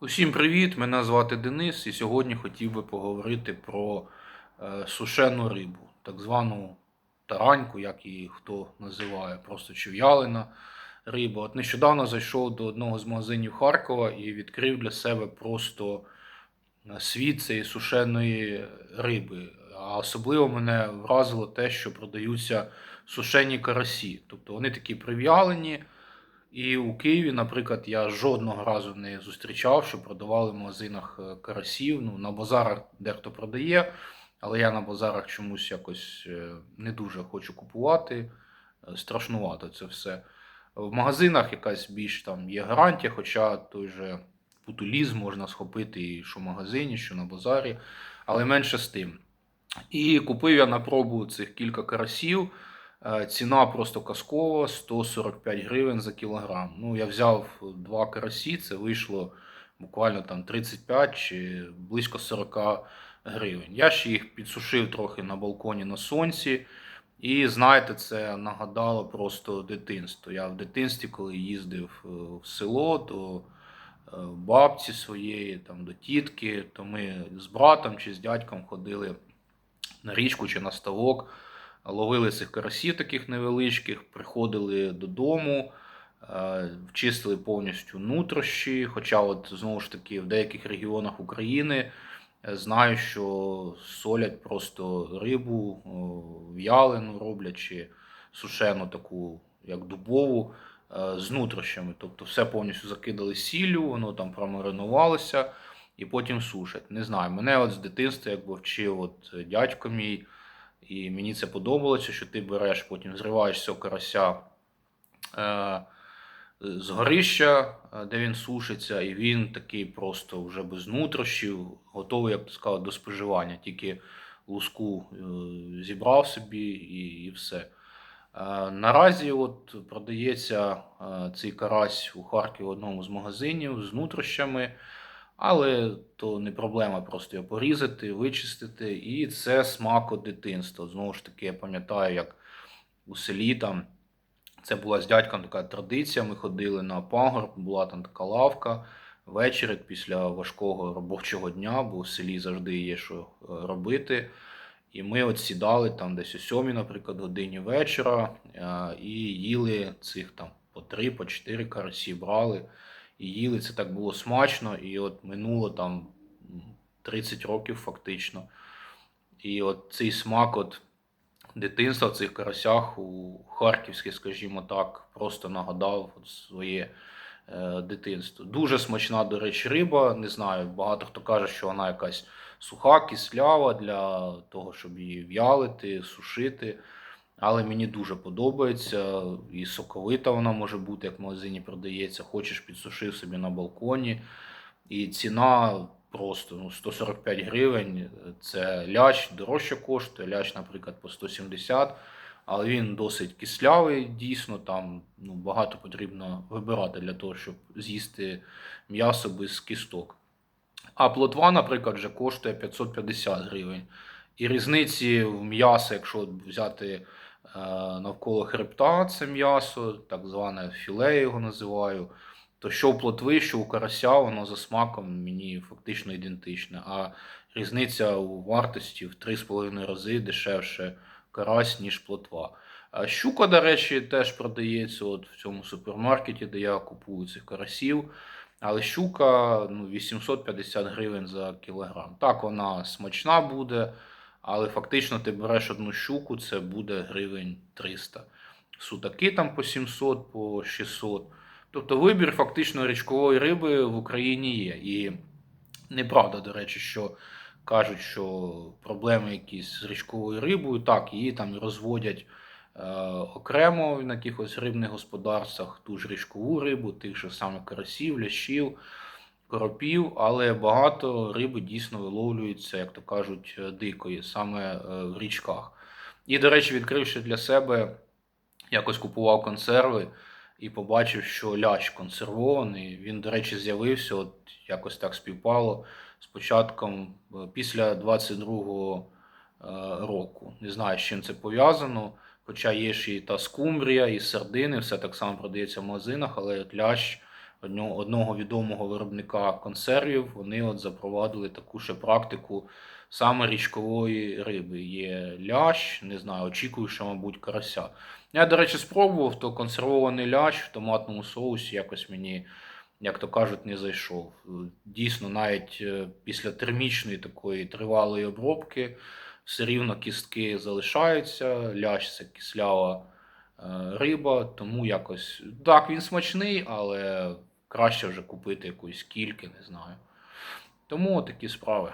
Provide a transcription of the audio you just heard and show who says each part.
Speaker 1: Усім привіт! Мене звати Денис, і сьогодні хотів би поговорити про е, сушену рибу, так звану тараньку, як її хто називає, просто чи в'ялена риба. От нещодавно зайшов до одного з магазинів Харкова і відкрив для себе просто е, світ цієї сушеної риби. А особливо мене вразило те, що продаються сушені карасі. Тобто вони такі прив'ялені. І у Києві, наприклад, я жодного разу не зустрічав, що продавали в магазинах е, карасів. Ну, на базарах дехто продає, але я на базарах чомусь якось е, не дуже хочу купувати. Е, Страшнувато це все. В магазинах якась більш там є гарантія, хоча той же путуліз можна схопити і що в магазині, що на базарі, але менше з тим. І купив я на пробу цих кілька карасів. Е, Ціна просто казкова 145 гривень за кілограм. Ну, я взяв два карасі, це вийшло буквально там 35 чи близько 40 гривень. Я ще їх підсушив трохи на балконі на сонці. І знаєте, це нагадало просто дитинство. Я в дитинстві, коли їздив е, в село до е, бабці своєї, там, до тітки, то ми з братом чи з дядьком ходили на річку чи на ставок ловили цих карасів таких невеличких, приходили додому, е, вчистили повністю нутрощі. Хоча, от знову ж таки, в деяких регіонах України е, знаю, що солять просто рибу, в'ялену роблять чи сушену таку, як дубову. е, З нутрощами, тобто все повністю закидали сіллю, воно там промаринувалося і потім сушать. Не знаю, мене от з дитинства якби вчив от дядько мій, і мені це подобалося, що ти береш, потім зриваєш цього карася е, з горища, е, де він сушиться, і він такий просто вже без нутрощів, готовий, як ти сказав, до споживання. Тільки луску е, зібрав собі і, і все. Е, Наразі от продається е, цей карась у Харкові в одному з магазинів з нутрощами. Але то не проблема просто його порізати, вичистити. І це смак дитинства. Знову ж таки, я пам'ятаю, як у селі там це була з дядьком така традиція. Ми ходили на пагорб, була там така лавка. Ввечері після важкого робочого дня, бо в селі завжди є що е, робити. І ми от сідали там десь о сьомій, наприклад, годині вечора е, і їли цих там по три, по чотири карасі брали і їли. Це так було смачно. І от минуло там 30 років фактично. І от цей смак от дитинства в цих карасях у Харківській, скажімо так, просто нагадав от своє е, дитинство. Дуже смачна, до речі, риба. Не знаю, багато хто каже, що вона якась суха, кислява для того, щоб її в'ялити, сушити. Але мені дуже подобається. І соковита вона може бути, як в магазині продається. Хочеш підсушив собі на балконі. І ціна просто ну, 145 гривень. Це ляч дорожче коштує. Ляч, наприклад, по 170. Але він досить кислявий, дійсно, там ну, багато потрібно вибирати для того, щоб з'їсти м'ясо без кісток. А плотва, наприклад, вже коштує 550 гривень. І різниці в м'ясо, якщо взяти навколо хребта, це м'ясо, так зване філе його називаю. То що в плотви, що у карася, воно за смаком мені фактично ідентичне. А різниця у вартості в 3,5 рази дешевше карась, ніж плотва. Щука, до речі, теж продається от в цьому супермаркеті, де я купую цих карасів. Але щука ну, 850 гривень за кілограм. Так, вона смачна буде, але фактично ти береш одну щуку, це буде гривень 300. Судаки там по 700, по 600. Тобто вибір фактично річкової риби в Україні є. І неправда, до речі, що кажуть, що проблеми якісь з річковою рибою, так, її там розводять е, окремо на якихось рибних господарствах, ту ж річкову рибу, тих же самих карасів, лящів, коропів, але багато риби дійсно виловлюється, як то кажуть, е, дикої, саме е, в річках. І, до речі, відкривши для себе, якось купував консерви і побачив, що лящ консервований. Він, до речі, з'явився, от якось так співпало з початком е, після 22-го е, року. Не знаю, з чим це пов'язано. Хоча є ж і та скумбрія, і сардини, все так само продається в магазинах, але лящ одного, одного відомого виробника консервів. Вони от запровадили таку ще практику саме річкової риби. Є лящ, не знаю, очікую, що, мабуть, карася. Я, до речі, спробував, то консервований лящ в томатному соусі якось мені, як то кажуть, не зайшов. Дійсно, навіть е, після термічної такої тривалої обробки все рівно кістки залишаються, лящ це кислява е, риба, тому якось. Так, він смачний, але краще вже купити якусь кільки, не знаю. Тому такі справи.